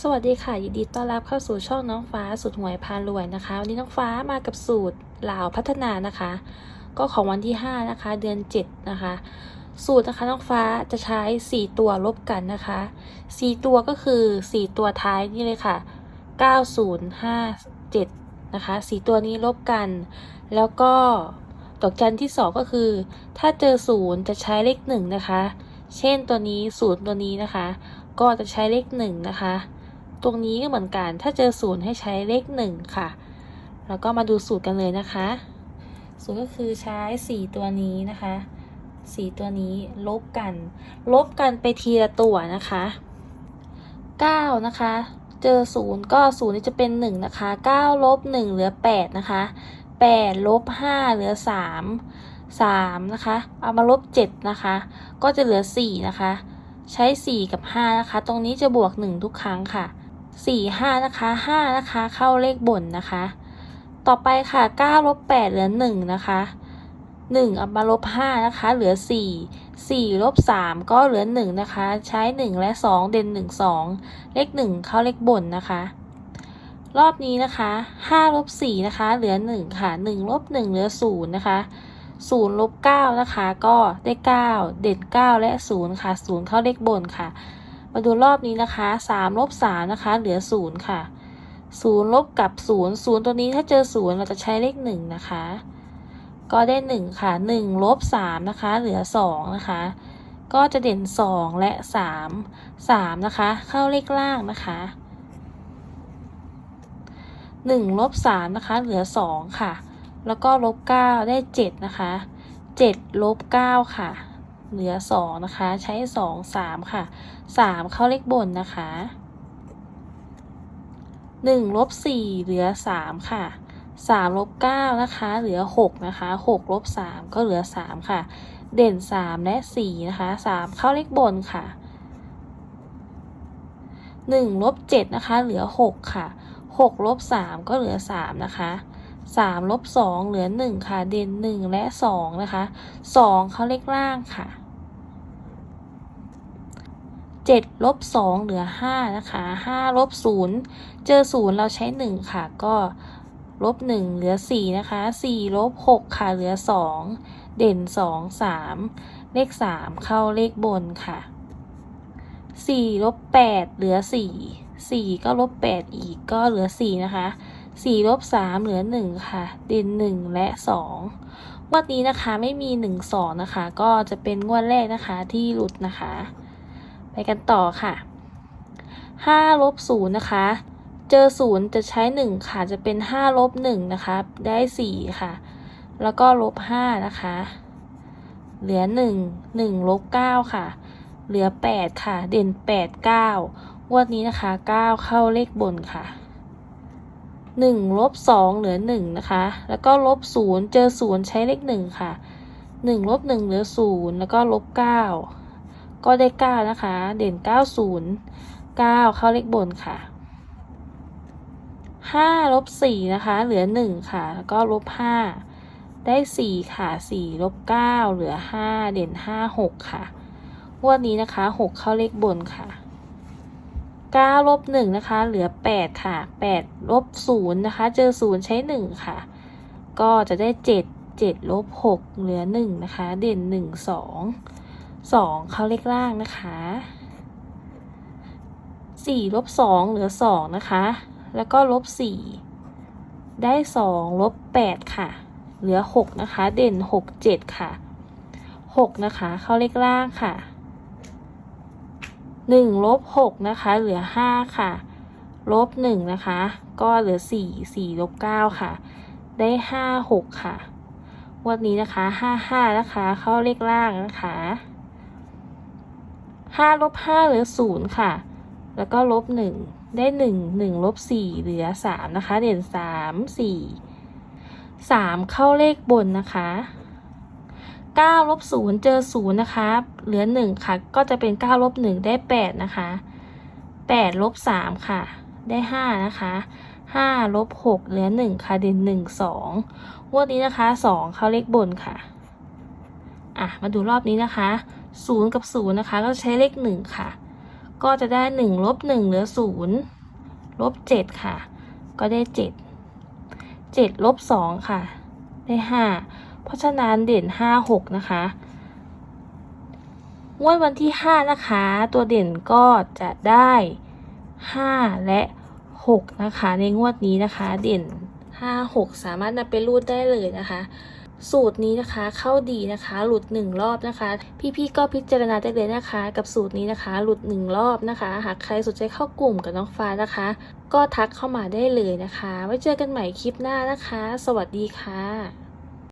สวัสดีค่ะยินดีต้อนรับเข้าสู่ช่องน้องฟ้าสุดหวยพารวยนะคะ วันนี้น้องฟ้ามากับสูตรลาวพัฒนานะคะ ก็ของวันที่ 5 นะคะ เดือน 7 นะคะ สูตรนะคะน้องฟ้าจะใช้ 4 ตัวลบกันนะคะ 4 ตัวก็คือ 4 ตัวท้ายนี่เลยค่ะ 9057 นะคะ 4 ตัวนี้ลบกัน แล้วก็ดอกจันที่ 2 ก็คือ ถ้าเจอศูนย์จะใช้เลข 1 นะคะ เช่นตัวนี้ศูนย์ตัวนี้นะคะ ก็จะใช้เลข 1 นะคะ ตรงนี้ก็เหมือนกัน ถ้าเจอศูนย์ให้ใช้เลขหนึ่งค่ะ แล้วก็มาดูสูตรกันเลยนะคะสูตรก็คือใช้สี่ตัวนี้นะคะสี่ตัวนี้ลบกัน ลบกันไปทีละตัวนะคะเก้านะคะ เจอศูนย์ก็ศูนย์นี่จะเป็นหนึ่งนะคะเก้าลบหนึ่งเหลือแปดนะคะแปดลบห้าเหลือสามสามนะคะ เอามาลบเจ็ดนะคะ ก็จะเหลือสี่นะคะ ใช้สี่กับห้านะคะ ตรงนี้จะบวกหนึ่งทุกครั้งค่ะ สี่ห้านะคะห้านะคะเข้าเลขบนนะคะ ต่อไปค่ะเก้าลบแปดเหลือหนึ่งนะคะหนึ่งเอามาลบห้านะคะ เหลือสี่สี่ลบสามก็เหลือหนึ่งนะคะ ใช้หนึ่งและสองเด่นหนึ่งสองเลขหนึ่งเข้าเลขบนนะคะ รอบนี้นะคะห้าลบสี่นะคะ เหลือหนึ่งค่ะหนึ่งลบหนึ่งเหลือศูนย์นะคะศูนย์ลบเก้านะคะ ก็ได้เก้าเด่นเก้าและศูนย์ค่ะศูนย์เข้าเลขบนค่ะ มาดูรอบนี้นะคะ3ลบ3นะคะ เหลือ 0 ค่ะ 0 ลบกับ 0 0 ตัวนี้ถ้าเจอ 0 เราจะใช้เลข 1 นะคะ ก็ได้ 1 ค่ะ 1 ลบ 3 นะคะ เหลือ 2 นะคะ ก็จะเด่น 2 และ 3 3 นะคะ เข้าเลขล่างนะคะ1ลบ3นะคะ เหลือ 2 ค่ะ แล้วก็ลบ 9 ได้ 7 นะคะ 7 ลบ 9 ค่ะ เหลือ2นะคะ ใช้2 3ค่ะ3เข้าเลขบนนะคะ1ลบ4เหลือ3ค่ะ3ลบ9นะคะ เหลือ6นะคะ6ลบ3ก็เหลือ3ค่ะ เด่น3และ4นะคะ3เข้าเลขบนค่ะ1ลบ7นะคะ เหลือ6ค่ะ6ลบ3ก็เหลือ3นะคะ3ลบ2เหลือ1ค่ะ เด่น1และ2นะคะ2เข้าเลขล่างค่ะ 7ลบ2เหลือ 5 นะคะ5ลบ0เจอ 0 เราใช้ 1 ค่ะ ก็ลบ 1 เหลือ 4 นะคะ4ลบ6ค่ะ เหลือ 2 เด่น 2 3 เลข 3 เข้าเลขบนค่ะ4ลบ8เหลือ 4 4 ก็ลบ 8 อีกก็เหลือ 4 นะคะ4ลบ3เหลือ 1 ค่ะ เด่น 1 และ 2 งวดนี้นะคะไม่มี 1 2 นะคะ ก็จะเป็นงวดแรกนะคะที่หลุดนะคะ ไปกันต่อค่ะ5ลบ0นะคะ เจอ 0 จะใช้ 1 ค่ะ จะเป็น5ลบ1นะคะ ได้ 4 ค่ะ แล้วก็ลบ5นะคะ เหลือ 1 1ลบ9ค่ะ เหลือ 8 ค่ะ เด่น 8 9งวดนี้นะคะ 9 เข้าเลขบนค่ะ1ลบ2เหลือ 1 นะคะ แล้วก็ลบ0เจอ 0 ใช้เลข 1 ค่ะ1ลบ1เหลือ 0 แล้วก็ลบ9 ก็ได้ 9 นะคะ เด่น 90 9 เข้าเลขบนค่ะ 5 ลบ 4 นะคะ เหลือ 1 ค่ะ แล้วก็ลบ 5 ได้ 4 ค่ะ 4 ลบ 9 เหลือ 5 เด่น 5 6 ค่ะงวดนี้นะคะ 6 เข้าเลขบนค่ะ9ลบ1นะคะ เหลือ 8 ค่ะ 8 ลบ 0 นะคะ เจอ 0 ใช้ 1 ค่ะ ก็จะได้ 7 7 ลบ 6 เหลือ 1 นะคะ เด่น 1 2 สองเข้าเลขล่างนะคะสี่ลบสองเหลือสองนะคะ แล้วก็ลบสี่ได้สองลบแปดค่ะ เหลือหกนะคะ เด่นหกเจ็ดค่ะหกนะคะ เข้าเลขล่างค่ะหนึ่งลบหกนะคะ เหลือห้าค่ะ ลบหนึ่งนะคะ ก็เหลือสี่สี่ลบเก้าค่ะ ได้ห้าหกค่ะ วันนี้นะคะห้าห้านะคะ เข้าเลขล่างนะคะ ห้าลบห้าเหลือศูนย์ค่ะ แล้วก็ลบหนึ่งได้หนึ่งหนึ่งลบสี่เหลือสามนะคะ เด่นสามสี่สามเข้าเลขบนนะคะเก้าลบศูนย์เจอศูนย์นะคะ เหลือหนึ่งค่ะ ก็จะเป็นเก้าลบหนึ่งได้แปดนะคะแปดลบสามค่ะ ได้ห้านะคะห้าลบหกเหลือหนึ่งค่ะ เด่นหนึ่งสองวันนี้นะคะสองเข้าเลขบนค่ะ อะ มาดูรอบนี้นะคะ 0 กับ 0 นะคะ ก็ใช้เลข 1 ค่ะ ก็จะได้หนึ่งลบหนึ่งเหลือศูนย์ลบเจ็ดค่ะ ก็ได้เจ็ดเจ็ดลบสองค่ะ ได้ห้าเพราะฉะนั้นเด่นห้าหกนะคะงวดวันที่ห้านะคะ ตัวเด่นก็จะได้ห้าและหกนะคะ ในงวดนี้นะคะ เด่นห้าหกสามารถนำไปรูดได้เลยนะคะ สูตรนี้นะคะเข้าดีนะคะ หลุดหนึ่งรอบนะคะ พี่ๆก็พิจารณาได้เลยนะคะ กับสูตรนี้นะคะ หลุดหนึ่งรอบนะคะ หากใครสนใจเข้ากลุ่มกับน้องฟ้านะคะ ก็ทักเข้ามาได้เลยนะคะ ไว้เจอกันใหม่คลิปหน้านะคะ สวัสดีค่ะ